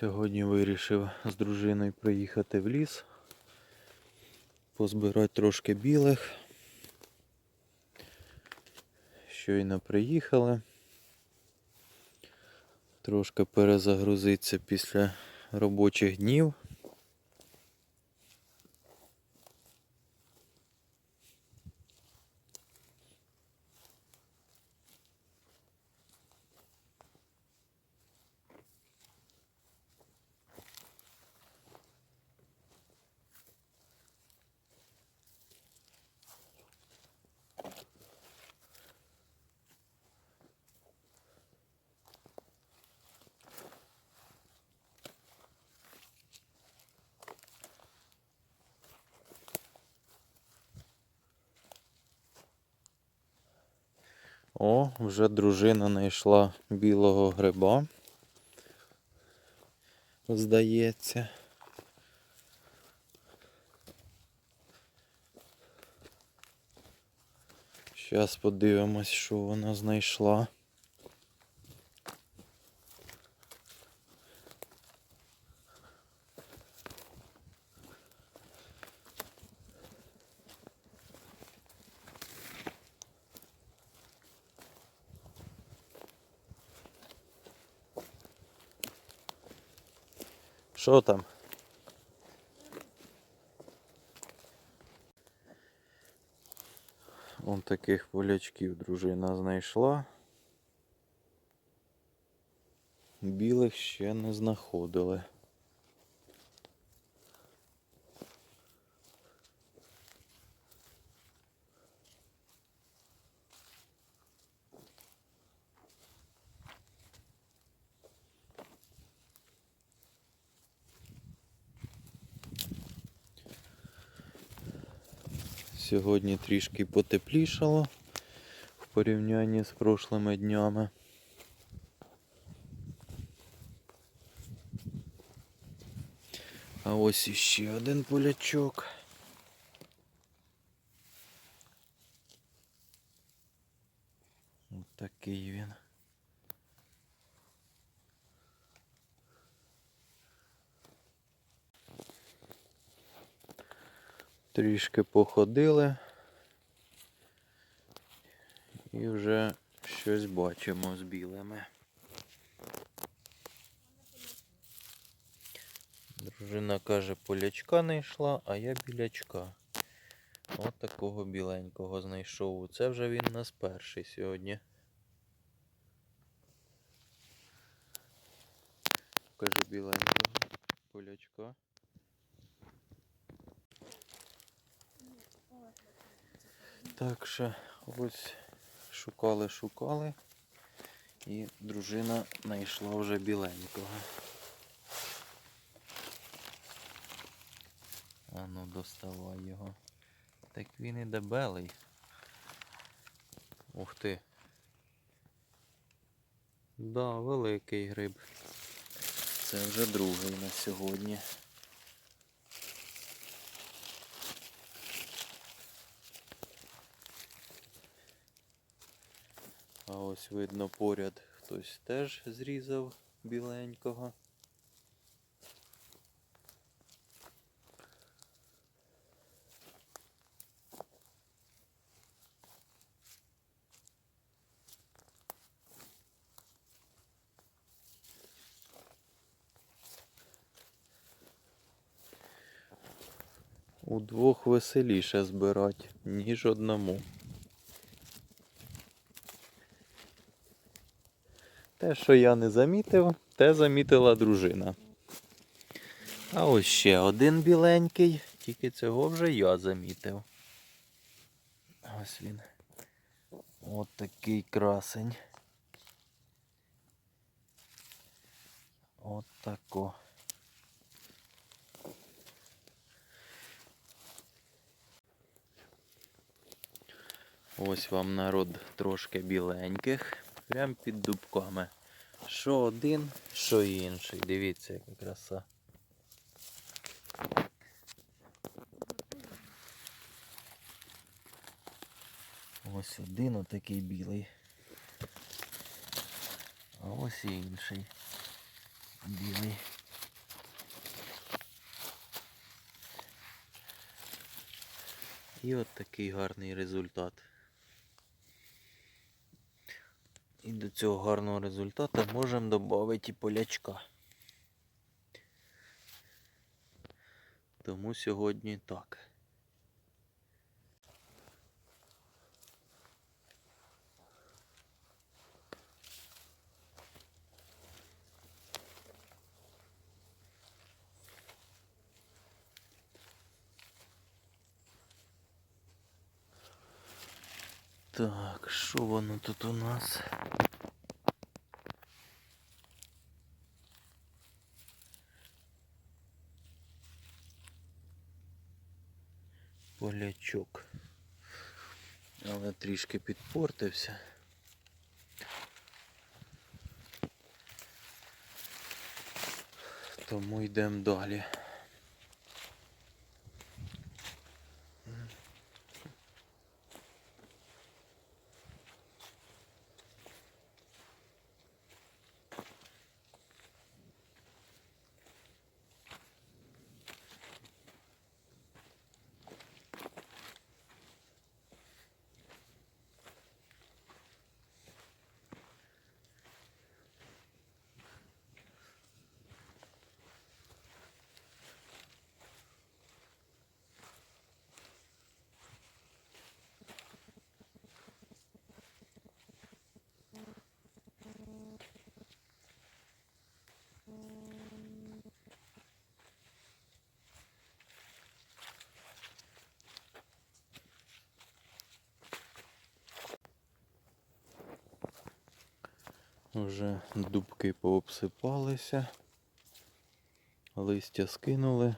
Сьогодні вирішив з дружиною приїхати в ліс, позбирати трошки білих. Щойно приїхали. Трошки перезагрузитися після робочих днів. О, вже дружина знайшла білого гриба. Здається. Зараз подивимось, що вона знайшла. Що там? Вон таких полячків дружина знайшла. Білих ще не знаходили. Сьогодні трішки потеплішало в порівнянні з прошлими днями. А ось іще один полячок. Ось такий він. Трішки походили і вже щось бачимо з білими. Дружина каже, полячка не йшла, а я білячка. От такого біленького знайшов. Це вже він нас перший сьогодні. Каже біленького полячка. Так що ось шукали, шукали. І дружина знайшла вже біленького. А ну доставай його. Так він і дебелий. Ух ти. Да, великий гриб. Це вже другий на сьогодні. А ось видно поряд хтось теж зрізав біленького. Удвох веселіше збирати, ніж одному. Те, що я не замітив, те замітила дружина. А ось ще один біленький, тільки цього вже я замітив. Ось він. От такий красень. От тако. Ось вам народ трошки біленьких, Прямо під дубками. Що один, що інший. Дивіться, яка краса. Ось один отакий білий. А ось і інший білий. І от такий гарний результат. І до цього гарного результату можемо додати полячка. Тому сьогодні так. Так, що воно тут у нас? Полячок. Але трішки підпортився. Тому йдемо далі. Вже дубки пообсипалися, листя скинули.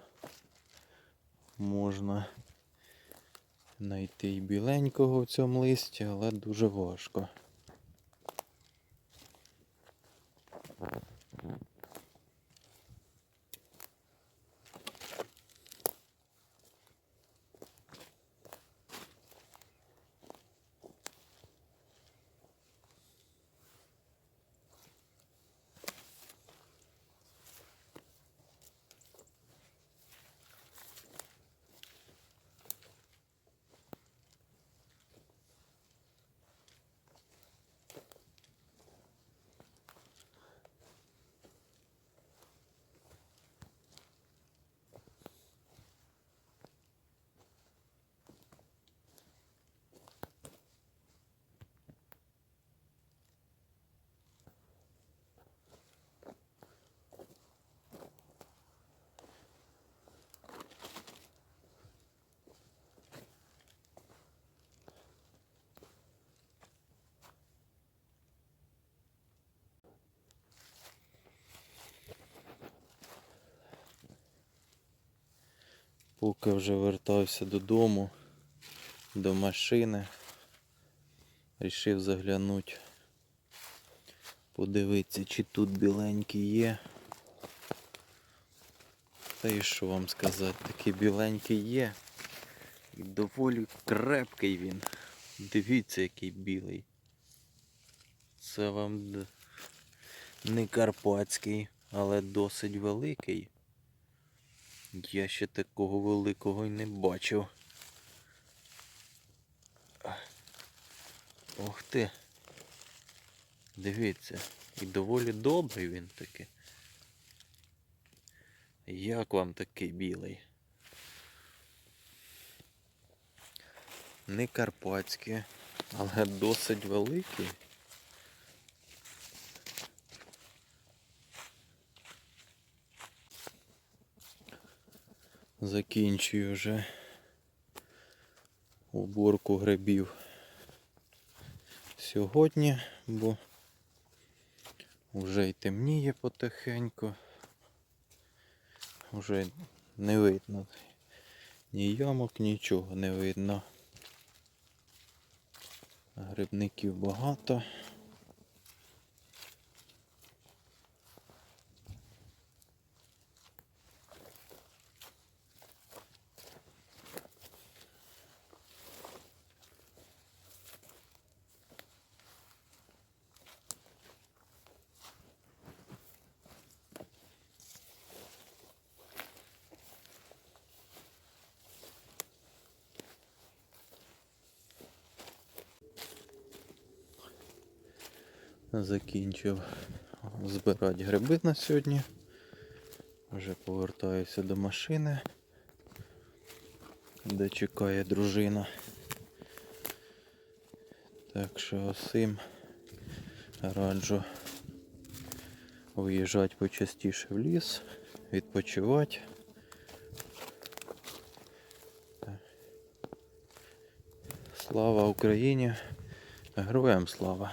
Можна знайти й біленького в цьому листі, але дуже важко. Поки вже вертався додому, до машини, рішив заглянути, подивитися, чи тут біленький є. Та і що вам сказати, такий біленький є. І доволі крепкий він. Дивіться, який білий. Це вам не карпатський, але досить великий. Я ще такого великого й не бачив. Ох ти. Дивіться. І доволі добрий він таки. Як вам такий білий? Не карпатський, але досить великий. Закінчую вже уборку грибів сьогодні, бо вже й темніє потихеньку. Вже не видно ні ямок, нічого не видно. Грибників багато. Закінчив збирати гриби на сьогодні. Вже повертаюся до машини, де чекає дружина. Так що усім раджу виїжджати почастіше в ліс, відпочивати. Слава Україні! Героям слава!